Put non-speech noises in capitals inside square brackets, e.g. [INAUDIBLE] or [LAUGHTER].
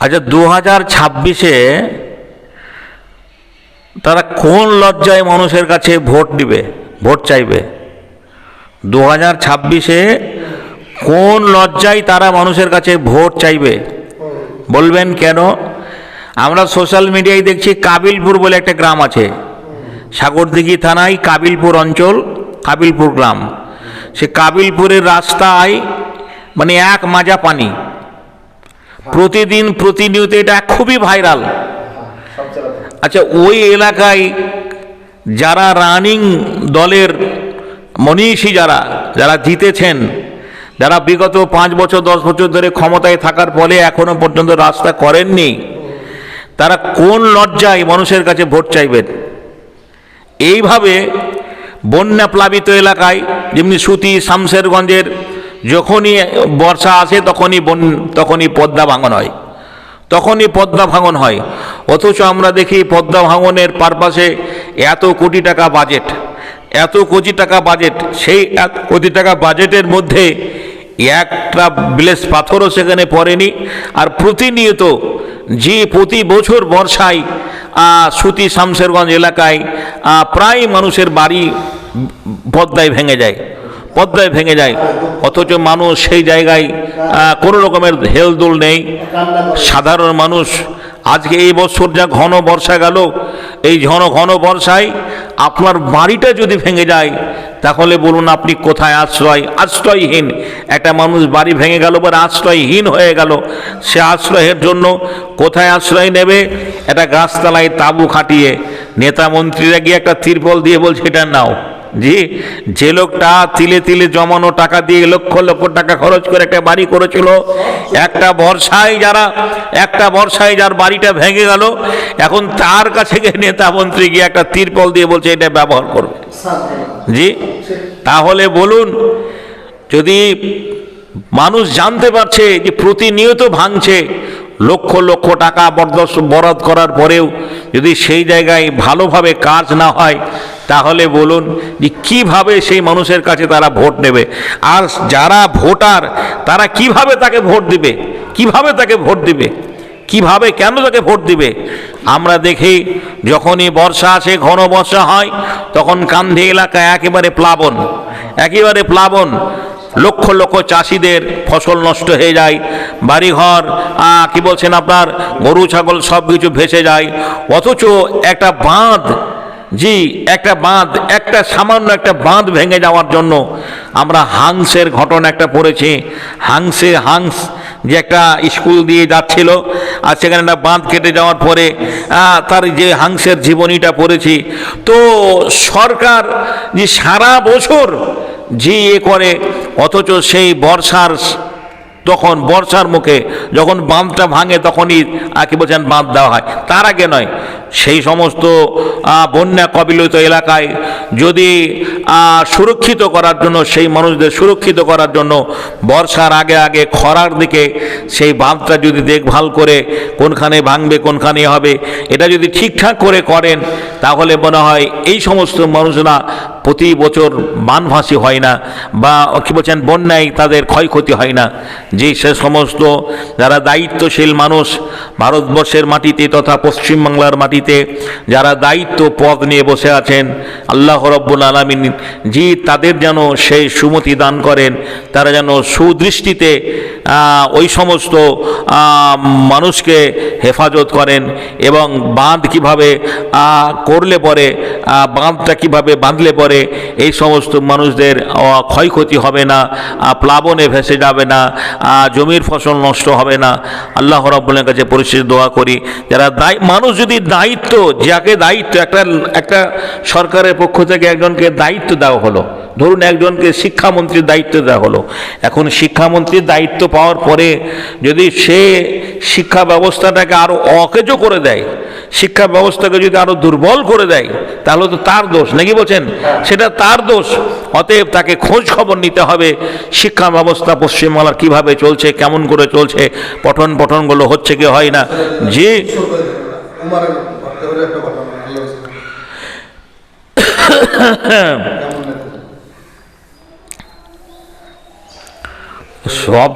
আচ্ছা দু হাজার ছাব্বিশে তারা কোন লজ্জায় মানুষের কাছে ভোট দিবে, ভোট চাইবে? দু হাজার ছাব্বিশে কোন লজ্জায় তারা মানুষের কাছে ভোট চাইবে? বলবেন কেন? আমরা সোশ্যাল মিডিয়ায় দেখছি কাবিলপুর বলে একটা গ্রাম আছে। সাগরদিঘি থানায় কাবিলপুর অঞ্চল, কাবিলপুর গ্রাম। সে কাবিলপুরের রাস্তায় মানে এক মাজা পানি। প্রতিদিন প্রতিনিয়ত এটা খুবই ভাইরাল। আচ্ছা ওই এলাকায় যারা রানিং দলের মনীষী যারা যারা জিতেছেন, যারা বিগত পাঁচ বছর, দশ বছর ধরে ক্ষমতায় থাকার ফলে এখনও পর্যন্ত রাস্তা করেননি, তারা কোন লজ্জায় মানুষের কাছে ভোট চাইবেন? এইভাবে বন্যা প্লাবিত এলাকায়, যেমনি সুতি, শামশেরগঞ্জের যখনই বর্ষা আসে তখনই বন, তখনই পদ্মা ভাঙন হয়। তখনই পদ্মা ভাঙন হয়। অথচ আমরা দেখি পদ্মা ভাঙনের পারপাসে এত কোটি টাকা বাজেট, এত কোটি টাকা বাজেট, সেই এত কোটি টাকা বাজেটের মধ্যে একটা ব্লেস পাথরও সেখানে পড়েনি। আর প্রতিনিয়ত যে প্রতি বছর বর্ষায় সুতি শামশেরগঞ্জ এলাকায় প্রায় মানুষের বাড়ি পদ্মায় ভেঙে যায়। পদ্মায় ভেঙে যায়। অথচ মানুষ সেই জায়গায় কোনো রকমের হেলদোল নেই। সাধারণ মানুষ, আজকে এই বছর যা ঘন বর্ষা গেল, এই ঘন ঘন বর্ষায় আপনার বাড়িটা যদি ভেঙে যায়, তাহলে বলুন আপনি কোথায় আশ্রয় আশ্রয়হীন। একটা মানুষ বাড়ি ভেঙে গেল বা আশ্রয়হীন হয়ে গেল, সে আশ্রয়ের জন্য কোথায় আশ্রয় নেবে? একটা গাছতলায় তাঁবু খাটিয়ে নেতা মন্ত্রীরা গিয়ে একটা তিরপল দিয়ে বলছে, এটা নাও। জি, যে লোকটা তিলে তিলে জমানো টাকা দিয়ে লক্ষ লক্ষ টাকা খরচ করে একটা বাড়ি করেছিল, একটা বর্ষায় যারা, একটা বর্ষায় যার বাড়িটা ভেঙে গেল, এখন তার কাছে গিয়ে নেতা মন্ত্রী গিয়ে একটা তিরপল দিয়ে বলছে, এটা ব্যবহার করবে জি, তাহলে বলুন, যদি মানুষ জানতে পারছে যে প্রতিনিয়ত ভাঙছে লক্ষ লক্ষ টাকা বরদস্ত বরাদ করার পরেও যদি সেই জায়গায় ভালোভাবে কাজ না হয়, তাহলে বলুন যে কীভাবে সেই মানুষের কাছে তারা ভোট নেবে? আর যারা ভোটার, তারা কীভাবে তাকে ভোট দিবে? কীভাবে তাকে ভোট দিবে? কীভাবে কেন তাকে ভোট দিবে? আমরা দেখি যখনই বর্ষা আসে, ঘন বর্ষা হয়, তখন কান্ধে এলাকায় একেবারে প্লাবন। একেবারে প্লাবন। লক্ষ লক্ষ চাষিদের ফসল নষ্ট হয়ে যায়, বাড়িঘর কি বলছেন আপনার, গরু, ছাগল সব কিছু ভেসে যায়। অথচ একটা বাঁধ, জি, একটা বাঁধ, একটা সামান্য একটা বাঁধ ভেঙে যাওয়ার জন্য আমরা হাংসের ঘটনা একটা পড়েছি। হাংসে হাংস যে একটা স্কুল দিয়ে যাচ্ছিল, আর সেখানে একটা বাঁধ কেটে যাওয়ার পরে তার যে হাংসের জীবনীটা পড়েছি। তো সরকার যে সারা বছর যে এ করে অথচ সেই বর্ষার তখন বর্ষার মুখে যখন বাঁধটা ভাঙে তখনই আঁকি বলছেন বাঁধ দেওয়া হয়। তার আগে নয় সেই সমস্ত বন্যা কবিলিত এলাকায় যদি সুরক্ষিত করার জন্য, সেই মানুষদের সুরক্ষিত করার জন্য, বর্ষার আগে আগে খরার দিকে সেই বাঁধটা যদি দেখভাল করে, কোনখানে ভাঙবে, কোনখানে হবে, এটা যদি ঠিকঠাক করে করেন, তাহলে মনে হয় এই সমস্ত মানুষরা প্রতি বছর বানভাসী হয় না, বা কি বলছেন, বন্যায় তাদের ক্ষয়ক্ষতি হয় না। যে সে সমস্ত যারা দায়িত্বশীল মানুষ, ভারতবর্ষের মাটিতে তথা পশ্চিমবাংলার মাটিতে যারা দায়িত্ব পদ নিয়ে বসে আছেন, আল্লাহ রব্বুল আলমিন জি তাদের যেন সেই সুমতি দান করেন, তারা যেন সুদৃষ্টিতে ওই সমস্ত মানুষকে হেফাজত করেন এবং বাঁধ কীভাবে করলে পরে বাঁধটা কীভাবে বাঁধলে পরে এই সমস্ত মানুষদের ক্ষয়ক্ষতি হবে না প্লাবনে ভেসে যাবে না জমির ফসল নষ্ট হবে না। আল্লাহ রব্বুলের কাছে পরিশেষ দোয়া করি, যারা মানুষ যদি দায়িত্ব, যাকে দায়িত্ব, একটা একটা সরকারের পক্ষ থেকে একজনকে দায়িত্ব দেওয়া হলো ধরুন একজনকে শিক্ষামন্ত্রীর দায়িত্ব দেওয়া হলো। এখন শিক্ষামন্ত্রীর দায়িত্ব পাওয়ার পরে যদি সে শিক্ষা ব্যবস্থাটাকে আরও অকেজো করে দেয় শিক্ষা ব্যবস্থাকে যদি আরও দুর্বল করে দেয় তাহলে তো তার দোষ নাকি বলছেন? সেটা তার দোষ। অতএব তাকে খোঁজ খবর নিতে হবে শিক্ষা ব্যবস্থা পশ্চিমবাংলার কীভাবে চলছে কেমন করে চলছে পঠন পঠনগুলো হচ্ছে কি হয় না? যে একটা [COUGHS] ঘটনা আল্লাহ কেমন নেতা? সব